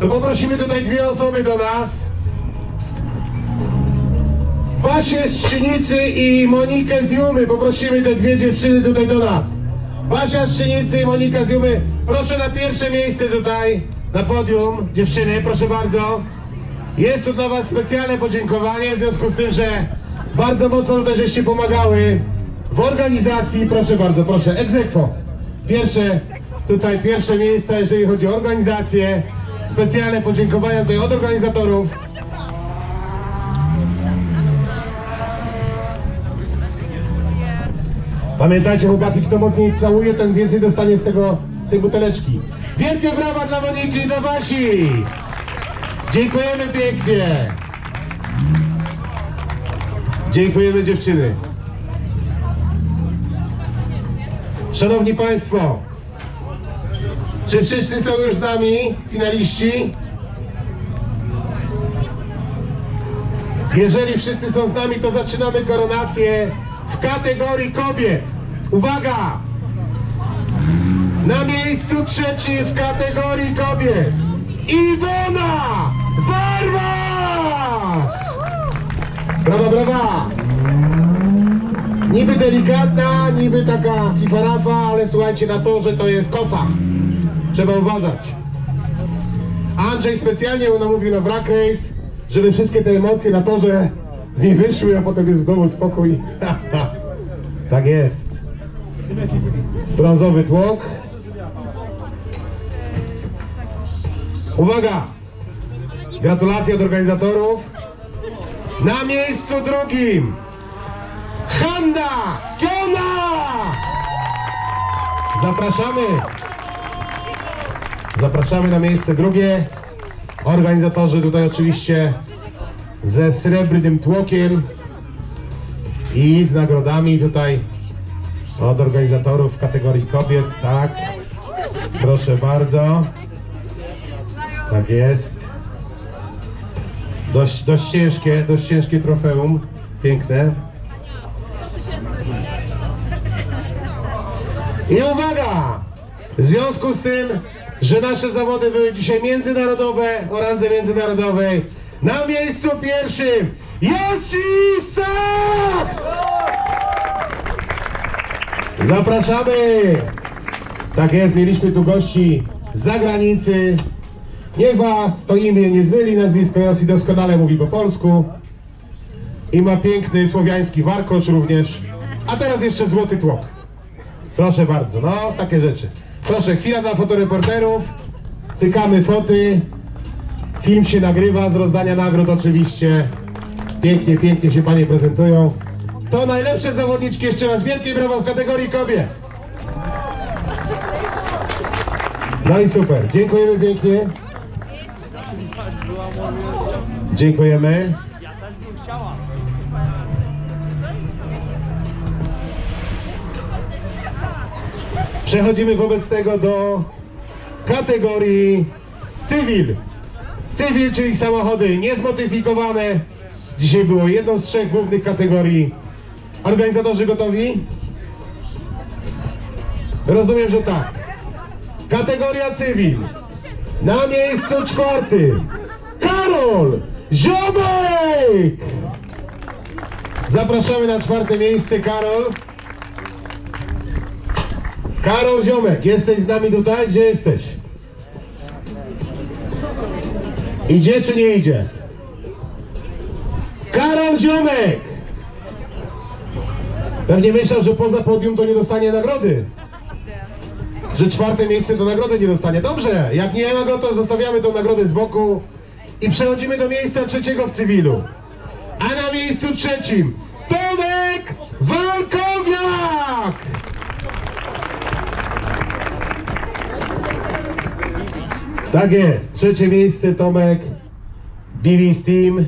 to poprosimy tutaj dwie osoby do nas. Basię z Szczynicy i Monikę z Jumy. Poprosimy te dwie dziewczyny tutaj do nas. Basia z Szczynicy i Monika z Jumy. Proszę na pierwsze miejsce tutaj, na podium. Dziewczyny, proszę bardzo. Jest tu dla Was specjalne podziękowanie w związku z tym, że bardzo mocno tutaj żeście pomagały w organizacji. Proszę bardzo, proszę, egzekwo. Pierwsze, tutaj pierwsze miejsce, jeżeli chodzi o organizację. Specjalne podziękowania tutaj od organizatorów. Pamiętajcie chłopaki, kto mocniej całuje, ten więcej dostanie z tego, z tej buteleczki. Wielkie brawa dla Moniki i dla Basi! Dziękujemy pięknie! Dziękujemy dziewczyny. Szanowni Państwo, czy wszyscy są już z nami, finaliści? Jeżeli wszyscy są z nami, to zaczynamy koronację w kategorii kobiet. Uwaga! Na miejscu trzecim w kategorii kobiet Iwona Warwas! Brawa, brawa! Niby delikatna, niby taka fifarafa, ale słuchajcie na to, że to jest kosa. Trzeba uważać. Andrzej specjalnie ją namówił na wrak race, żeby wszystkie te emocje na torze z niej wyszły, a potem jest w spokój. tak jest. Brązowy tłok. Uwaga! Gratulacje od organizatorów. Na miejscu drugim Hanna Kiona! Zapraszamy. Zapraszamy na miejsce drugie. Organizatorzy tutaj oczywiście ze srebrnym tłokiem i z nagrodami tutaj od organizatorów w kategorii kobiet, tak. Proszę bardzo. Tak jest. Dość, dość ciężkie, dość ciężkie trofeum. Piękne. I uwaga! W związku z tym, że nasze zawody były dzisiaj międzynarodowe, o randze międzynarodowej, na miejscu pierwszym Yossi Saks! Zapraszamy! Tak jest, mieliśmy tu gości z zagranicy. Niech was to imię nie zmyli, nazwisko Yossi doskonale mówi po polsku. I ma piękny słowiański warkocz również. A teraz jeszcze złoty tłok. Proszę bardzo, no takie rzeczy. Proszę, chwila dla fotoreporterów. Cykamy foty. Film się nagrywa z rozdania nagród oczywiście. Pięknie, pięknie się panie prezentują. To najlepsze zawodniczki, jeszcze raz wielkie brawa w kategorii kobiet. No i super, dziękujemy pięknie. Dziękujemy. Przechodzimy wobec tego do kategorii cywil. Cywil, czyli samochody niezmodyfikowane. Dzisiaj było jedną z trzech głównych kategorii. Organizatorzy gotowi? Rozumiem, że tak. Kategoria cywil. Na miejscu czwartym Karol Ziomek! Zapraszamy na czwarte miejsce, Karol. Karol Ziomek, jesteś z nami tutaj? Gdzie jesteś? Idzie czy nie idzie? Karol Ziomek! Pewnie myślał, że poza podium to nie dostanie nagrody. Że czwarte miejsce to nagrody nie dostanie. Dobrze, jak nie ma go, to zostawiamy tą nagrodę z boku i przechodzimy do miejsca trzeciego w cywilu. A na miejscu trzecim Tomek Walkowiak! Tak jest. Trzecie miejsce Tomek. Bilis Team.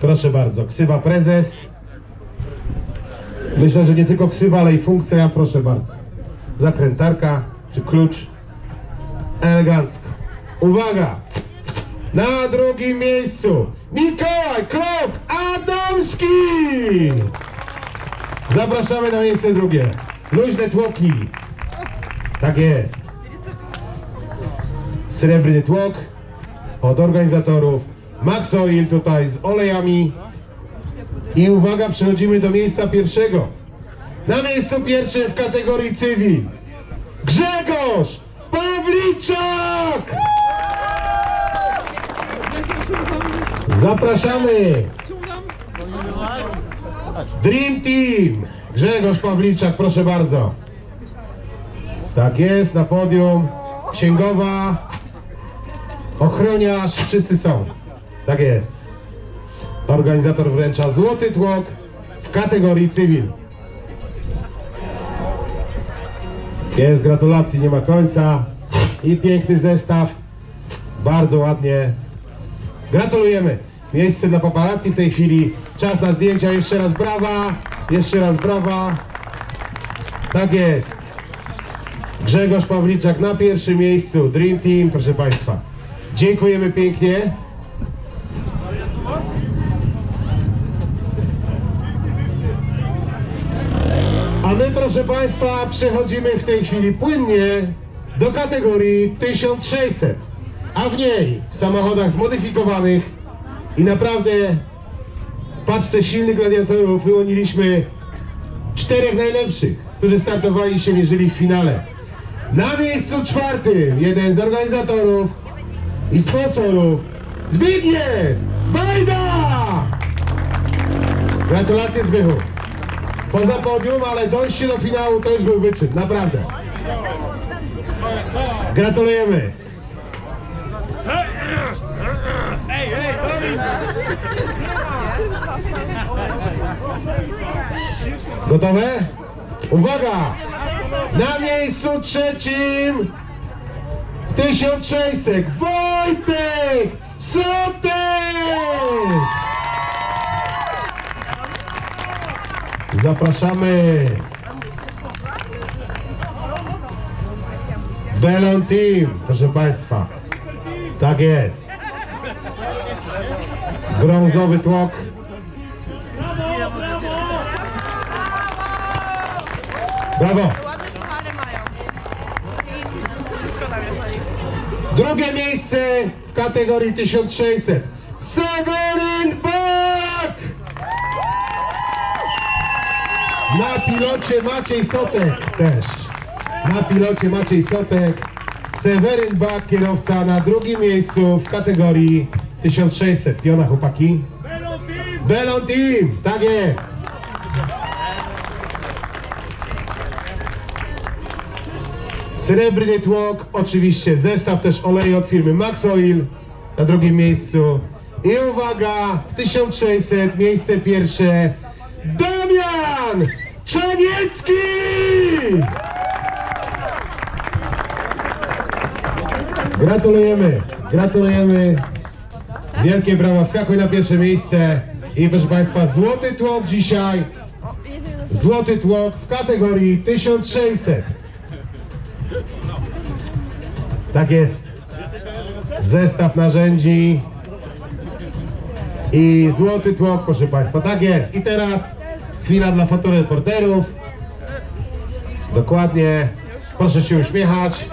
Proszę bardzo. Ksywa prezes. Myślę, że nie tylko ksywa, ale i funkcja. Proszę bardzo. Zakrętarka czy klucz. Elegancko. Uwaga! Na drugim miejscu Mikołaj Krok Adamski! Zapraszamy na miejsce drugie. Luźne tłoki. Tak jest. Srebrny tłok od organizatorów. Max Oil tutaj z olejami. I uwaga, przechodzimy do miejsca pierwszego. Na miejscu pierwszym w kategorii cywil Grzegorz Pawliczak! Zapraszamy! Dream Team! Grzegorz Pawliczak, proszę bardzo. Tak jest, na podium. Księgowa, ochroniarz, wszyscy są. Tak jest. Organizator wręcza złoty tłok w kategorii cywil. Jest, gratulacji, nie ma końca. I piękny zestaw. Bardzo ładnie. Gratulujemy. Miejsce dla paparazzi w tej chwili. Czas na zdjęcia. Jeszcze raz brawa. Jeszcze raz brawa. Tak jest. Grzegorz Pawliczak na pierwszym miejscu. Dream Team, proszę Państwa. Dziękujemy pięknie. A my, proszę Państwa, przechodzimy w tej chwili płynnie do kategorii 1600, a w niej w samochodach zmodyfikowanych i naprawdę paczce silnych gladiatorów wyłoniliśmy czterech najlepszych, którzy startowali się mierzyli w finale. Na miejscu czwartym jeden z organizatorów i sponsorów Zbigniew Bajda! Gratulacje Zbychu. Poza podium, ale dojście do finału to już był wyczyn, naprawdę. Gratulujemy. Gotowe? Uwaga! Na miejscu trzecim 1600 Wojtek Sotek! Zapraszamy. Belon Team, proszę Państwa. Tak jest. Brązowy tłok. Brawo. Ładne suchary Drugie miejsce w kategorii 1600. Seweryn Bak! Na pilocie Maciej Sotek też. Na pilocie Maciej Sotek. Seweryn Bak, kierowca na drugim miejscu w kategorii 1600. Piona chłopaki. Belon Team, tak jest. Srebrny tłok, oczywiście zestaw też oleju od firmy Max Oil na drugim miejscu. I uwaga, w 1600 miejsce pierwsze Damian Czaniecki! Gratulujemy, gratulujemy. Wielkie brawa, wskakuj na pierwsze miejsce. I proszę Państwa, złoty tłok dzisiaj. Złoty tłok w kategorii 1600. Tak jest. Zestaw narzędzi i złoty tłok, proszę Państwa. Tak jest. I teraz chwila dla fotoreporterów. Dokładnie. Proszę się uśmiechać.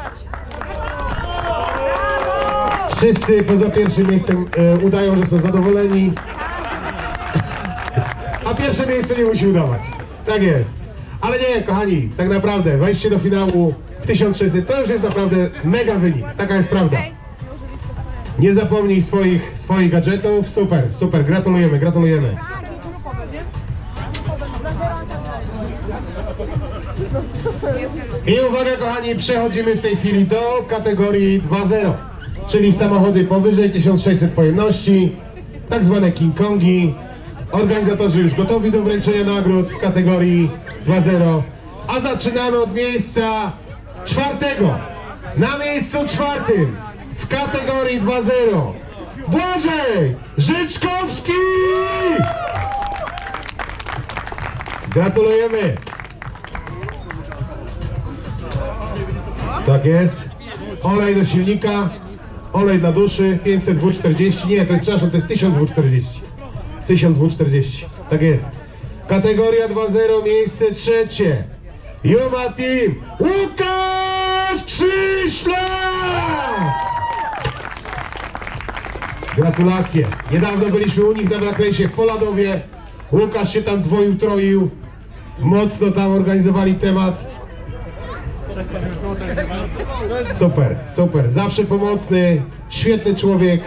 Wszyscy poza pierwszym miejscem e, udają, że są zadowoleni. A pierwsze miejsce nie musi udawać. Tak jest. Ale nie, kochani, tak naprawdę wejście do finału w 1600 to już jest naprawdę mega wynik. Taka jest prawda. Nie zapomnij swoich, swoich gadżetów. Super, super. Gratulujemy, gratulujemy. I uwaga kochani, przechodzimy w tej chwili do kategorii 2.0, czyli samochody powyżej 1600 pojemności, tak zwane King Kongi. Organizatorzy już gotowi do wręczenia nagród w kategorii 2.0, a zaczynamy od miejsca czwartego. Na miejscu czwartym w kategorii 2.0 Błażej Życzkowski! Gratulujemy! Tak jest. Olej do silnika, olej dla duszy 500 W40. Nie, to przepraszam, to jest 1000 W40. 1000 W40. Tak jest. Kategoria 2.0, miejsce trzecie. Juma Team, Łukasz Krzyślak! Gratulacje. Niedawno byliśmy u nich na Brakrejsie w Poladowie. Łukasz się tam dwoił, troił. Mocno tam organizowali temat. Super, super. Zawsze pomocny, świetny człowiek.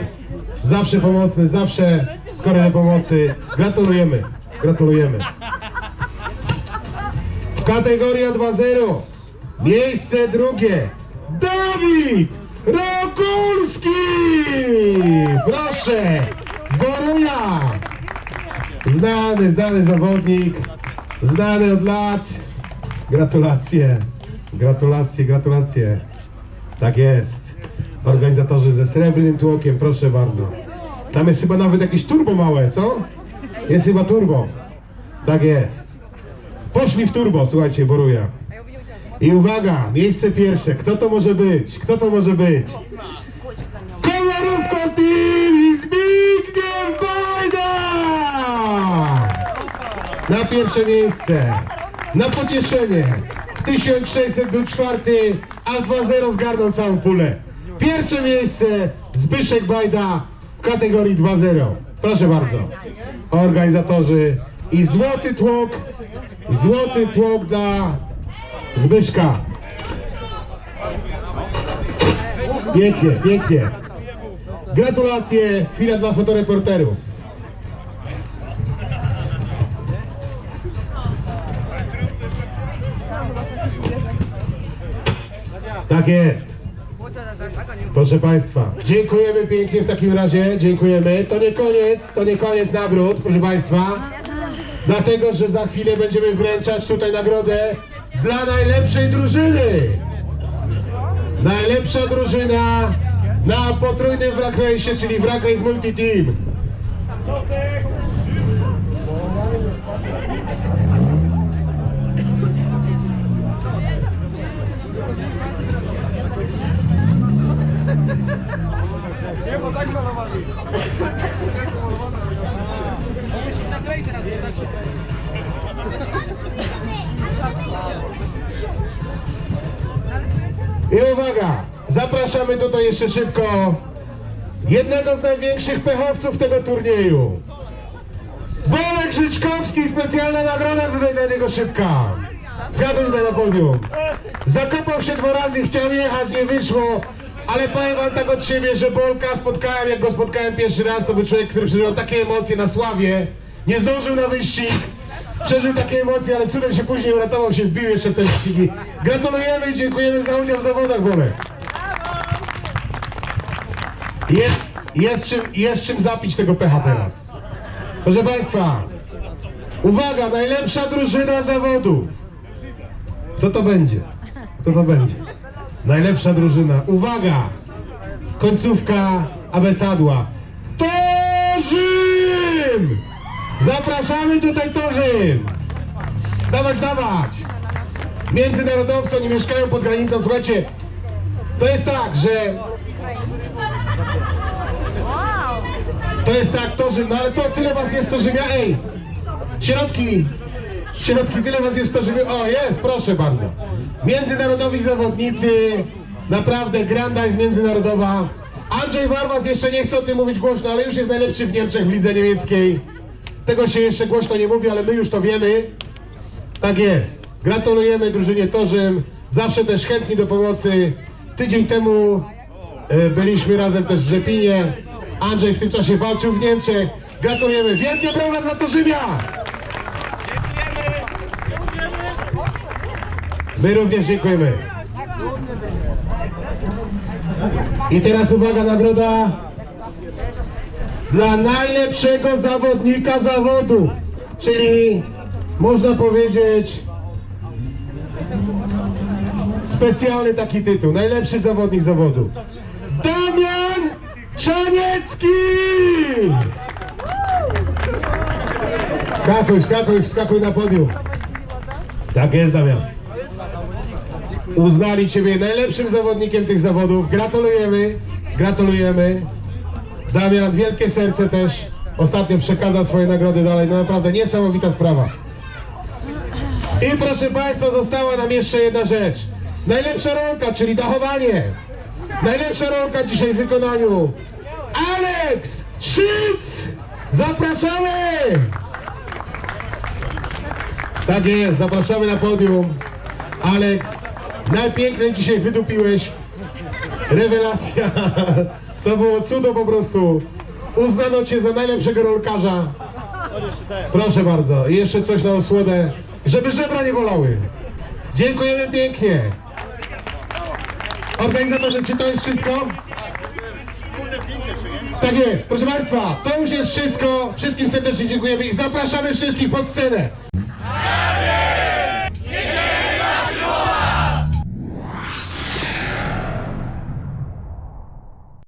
Zawsze pomocny, zawsze skory do pomocy. Gratulujemy, gratulujemy. Kategoria 2-0. Miejsce drugie. Dawid Rokulski! Proszę, Boruja! Znany, znany zawodnik, znany od lat. Gratulacje, gratulacje, gratulacje. Tak jest. Organizatorzy ze srebrnym tłokiem, proszę bardzo. Tam jest chyba nawet jakieś turbo małe, co? Jest chyba turbo. Tak jest. Poszli w turbo, słuchajcie, Boruja. I uwaga, miejsce pierwsze. Kto to może być? Kto to może być? Komorówka Team i Zbigniew Bajda! Na pierwsze miejsce. Na pocieszenie. 1600 był czwarty, a 2-0 zgarnął całą pulę. Pierwsze miejsce Zbyszek Bajda w kategorii 2-0. Proszę bardzo. Organizatorzy i złoty tłok, złoty tłok dla Zbyszka. Pięknie, pięknie. Gratulacje, chwila dla fotoreporterów. Tak jest. Proszę Państwa, dziękujemy pięknie w takim razie, dziękujemy. To nie koniec, to nie koniec nagród, proszę Państwa. Dlatego, że za chwilę będziemy wręczać tutaj nagrodę dla najlepszej drużyny. Najlepsza drużyna na potrójnym wrak race, czyli wrak race multi team. I uwaga, zapraszamy tutaj jeszcze szybko jednego z największych pechowców tego turnieju. Bolek Życzkowski, specjalna nagroda tutaj dla niego szybka. Zgadł tutaj na podium. Zakopał się dwa razy, chciał jechać, nie wyszło. Ale powiem wam tak od siebie, że Bolka spotkałem, jak go spotkałem pierwszy raz, to był człowiek, który przeżywał takie emocje na sławie. Nie zdążył na wyścig. Przeżył takie emocje, ale cudem się później uratował, się wbił jeszcze w te wyścigi. Gratulujemy i dziękujemy za udział w zawodach, Bolek. Jest, jest, czym, jest czym zapić tego pecha teraz. Proszę Państwa, uwaga, najlepsza drużyna zawodu. Kto to będzie? Kto to będzie? Najlepsza drużyna. Uwaga! Końcówka abecadła. Torzym! Zapraszamy tutaj Torzym! Dawać, dawać! Międzynarodowcy, oni mieszkają pod granicą. Słuchajcie, to jest tak, że To jest tak, to Rzym, no ale to tyle was jest to Rzymia, ej! Środki! Środki, tyle was jest to Rzymia, o jest, proszę bardzo. Międzynarodowi zawodnicy, naprawdę granda jest międzynarodowa. Andrzej Warwas jeszcze nie chce o tym mówić głośno, ale już jest najlepszy w Niemczech w lidze niemieckiej. Tego się jeszcze głośno nie mówi, ale my już to wiemy. Tak jest. Gratulujemy drużynie Torzym. Zawsze też chętni do pomocy. Tydzień temu e, byliśmy razem też w Rzepinie. Andrzej w tym czasie walczył w Niemczech. Gratulujemy. Wielkie brawa dla Torzymia! My również dziękujemy. I teraz uwaga, nagroda dla najlepszego zawodnika zawodu, czyli można powiedzieć specjalny taki tytuł, najlepszy zawodnik zawodu. Damian Czaniecki! Skakuj, skakuj, skakuj na podium. Tak jest, Damian. Uznali Ciebie najlepszym zawodnikiem tych zawodów. Gratulujemy, gratulujemy. Damian, wielkie serce też. Ostatnio przekazał swoje nagrody dalej. No naprawdę niesamowita sprawa. I proszę Państwa, została nam jeszcze jedna rzecz. Najlepsza rolka, czyli dachowanie. Najlepsza rolka dzisiaj w wykonaniu Aleks Szyc! Zapraszamy! Tak jest, zapraszamy na podium. Aleks, najpiękniej dzisiaj wydupiłeś. Rewelacja. To było cudo po prostu. Uznano cię za najlepszego rolkarza. Proszę bardzo. I jeszcze coś na osłodę, żeby żebra nie bolały. Dziękujemy pięknie. Organizatorzy, czy to jest wszystko? Tak jest, proszę Państwa, to już jest wszystko. Wszystkim serdecznie dziękujemy i zapraszamy wszystkich pod scenę.